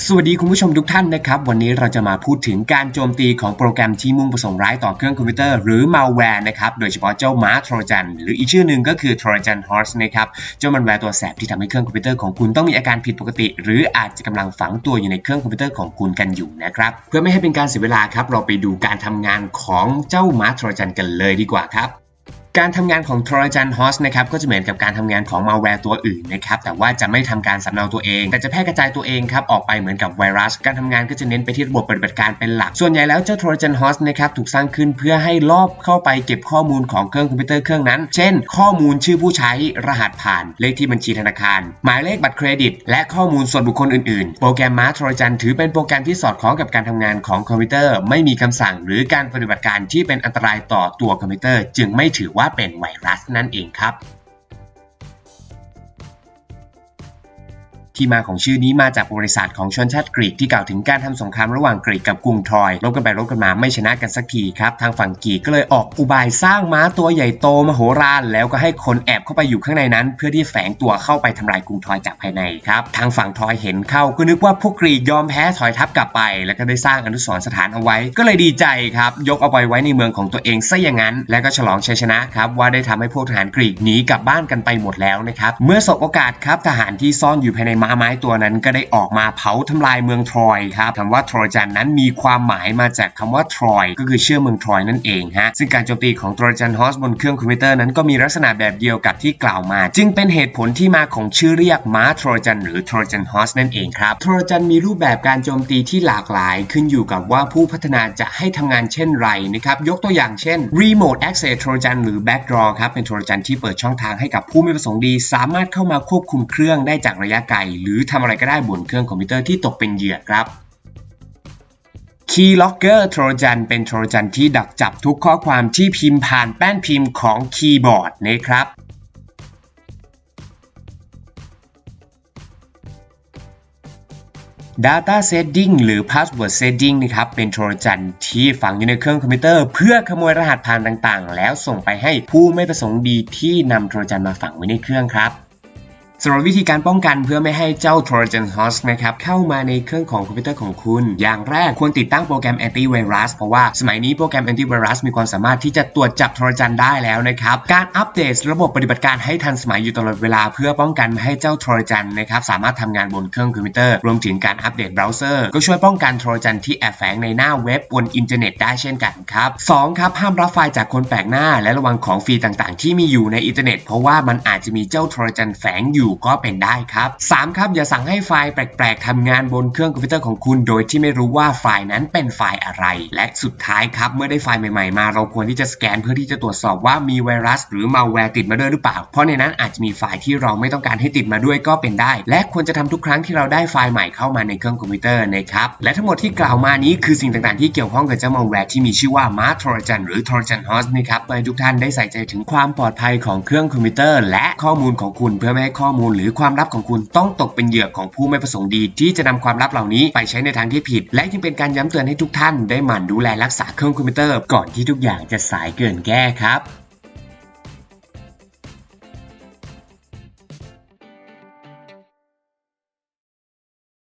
สวัสดีคุณผู้ชมทุกท่านนะครับ วันนี้เราจะมาพูดถึงการโจมตีของโปรแกรมที่มุ่งประสงค์ร้ายต่อเครื่องคอมพิวเตอร์หรือ malware นะครับโดยเฉพาะเจ้าม้าโทรจันหรืออีกชื่อหนึ่งก็คือ Trojan Horse นะครับเจ้ามันแวร์ตัวแสบที่ทำให้เครื่องคอมพิวเตอร์ของคุณต้องมีอาการผิดปกติ หรืออาจจะกำลังฝังตัวอยู่ในเครื่องคอมพิวเตอร์ของคุณกันอยู่นะครับเพื่อไม่ให้เป็นการเสียเวลาครับเราไปดูการทำงานของเจ้าม้าโทรจันกันเลยดีกว่าครับ การทำงานของ Trojan Horse นะครับก็จะเหมือนกับการทำงานของ malware ตัวอื่นนะครับแต่ว่าจะไม่ทำการสำเนาตัวเอง แต่จะแพร่กระจายตัวเองครับออกไปเหมือนกับไวรัส การทำงานก็จะเน้นไปที่ระบบปฏิบัติการเป็นหลัก ส่วนใหญ่แล้วเจ้า Trojan Horse นะครับถูกสร้างขึ้นเพื่อให้ลอบเข้าไปเก็บข้อมูลของเครื่องคอมพิวเตอร์เครื่องนั้น เช่น ข้อมูลชื่อผู้ใช้รหัสผ่าน เลขที่บัญชีธนาคาร หมายเลขบัตรเครดิต และข้อมูลส่วนบุคคลอื่นๆ โปรแกรมม้า Trojan ถือเป็นโปรแกรมที่สอดคล้องกับการทำงานของคอมพิวเตอร์ ไม่มีคำสั่งหรือการปฏิบัติการที่เป็นอันตรายต่อตัวคอมพิวเตอร์ จึงไม่ถือว่าว่าเป็นไวรัสนั่นเองครับ ที่มาของชื่อนี้มาจากบริษัทของชนชาติกรีกที่กล่าวถึงการทำสงครามระหว่างกรีกกับกรุงทรอยรบกันไปรบกันมาไม่ชนะกันสักทีครับทางฝั่งกรีกก็เลยออกอุบายสร้างม้าตัวใหญ่โตมโหฬารแล้วก็ให้คนแอบเข้าไปอยู่ข้างในนั้น เพื่อที่แฝงตัวเข้าไปทำลายกรุงทรอยจากภายในครับทางฝั่งทรอยเห็นเข้าก็นึกว่าพวกกรีกยอมแพ้ถอยทัพกลับไป แล้วก็ได้สร้างอนุสรณ์สถานเอาไว้ ก็เลยดีใจครับยกเอาไปไว้ในเมืองของตัวเองซะอย่างนั้น แล้วก็ฉลองชัยชนะครับว่าได้ทำให้พวกทหารกรีกหนีกลับบ้านกันไปหมดแล้วนะครับเมื่อสบโอกาสครับทหารที่ซ่อนอยู่ภายในม้าไม้ตัวนั้นก็ได้ออกมาเผาทำลายเมืองทรอยครับคำว่าทรอยจันนั้นมีความหมายมาจากคำว่าทรอยก็คือเชื่อเมืองทรอยนั่นเองฮะซึ่งการโจมตีของทรอยจันฮอสบนเครื่องคอมพิวเตอร์นั้นก็มีลักษณะแบบเดียวกับที่กล่าวมา จึงเป็นเหตุผลที่มาของชื่อเรียกม้าทรอยจันหรือทรอยจันฮอสนั่นเองครับทรอยจันมีรูปแบบการโจมตีที่หลากหลาย ขึ้นอยู่กับว่าผู้พัฒนาจะให้ทำงานเช่นไรนะครับยกตัวอย่างเช่น Remote Access Trojan หรือ Backdoor ครับเป็น Trojan ที่เปิดช่องทางให้กับผู้ไม่ประสงค์ดี สามารถเข้ามาควบคุมเครื่องได้จากระยะไกลหรือทำอะไรก็ได้บนเครื่องคอมพิวเตอร์ที่ตกเป็นเหยื่อครับ Keylogger Trojan เป็น Trojan ที่ดักจับทุกข้อความที่พิมพ์ผ่านแป้นพิมพ์ของคีย์บอร์ดนะครับ Data Setting หรือ Password Setting นะครับเป็นโทรจันที่ฝังอยู่ในเครื่องคอมพิวเตอร์ เพื่อขโมยรหัสผ่านต่างๆ แล้วส่งไปให้ผู้ไม่ประสงค์ดีที่นำโทรจันมาฝังไว้ในเครื่องครับ สำหรับวิธีการป้องกันเพื่อไม่ให้เจ้า Trojan Horse นะครับเข้ามาในเครื่องของคอมพิวเตอร์ของคุณ อย่างแรกควรติดตั้งโปรแกรม Antivirus เพราะว่าสมัยนี้โปรแกรม Antivirus มีความสามารถที่จะตรวจจับ Trojan ได้แล้วนะครับ การอัปเดตระบบปฏิบัติการให้ทันสมัยอยู่ตลอดเวลาเพื่อป้องกันไม่ให้เจ้า Trojan นะครับสามารถทำงานบนเครื่องคอมพิวเตอร์ รวมถึงการอัปเดตเบราว์เซอร์ก็ช่วยป้องกัน Trojan ที่แอบแฝงในหน้าเว็บบนอินเทอร์เน็ตได้เช่นกันครับสองครับห้ามรับไฟล์จากคนแปลกหน้า และระวังของฟรีต่างๆ ที่มีอยู่ในอินเทอร์เน็ต เพราะว่ามันอาจจะมีเจ้า Trojan แฝงอยู่ก็เป็นได้ครับ 3. ครับอย่าสั่งให้ไฟล์แปลกๆทำงานบนเครื่องคอมพิวเตอร์ของคุณ โดยที่ไม่รู้ว่าไฟล์นั้นเป็นไฟล์อะไร และสุดท้ายครับเมื่อได้ไฟล์ใหม่ๆมา เราควรที่จะสแกนเพื่อที่จะตรวจสอบว่ามีไวรัส หรือมาแวร์ติดมาด้วยหรือเปล่า เพราะในนั้นอาจจะมีไฟล์ที่เราไม่ต้องการให้ติดมาด้วยก็เป็นได้ และควรจะทำทุกครั้งที่เราได้ไฟล์ใหม่เข้ามาในเครื่องคอมพิวเตอร์นะครับและทั้งหมดที่กล่าวมานี้คือสิ่งต่างๆที่เกี่ยวข้องกับเจ้ามาแวร์ที่มีชื่อว่ามาทรจันหรือ Trojan host นะครับเพื่อให้ทุกท่านได้ใส่ใจถึงความปลอดภัยของเครื่องคอมพิวเตอร์ และข้อมูลของคุณเพื่อไม่ให้ข้อมูลหรือความลับของคุณต้องตกเป็นเหยื่อของผู้ไม่ประสงค์ดี ที่จะนำความลับเหล่านี้ไปใช้ในทางที่ผิด และยังเป็นการย้ำเตือนให้ทุกท่านได้หมั่นดูแลรักษาเครื่องคอมพิวเตอร์ก่อนที่ทุกอย่างจะสายเกินแก้ครับ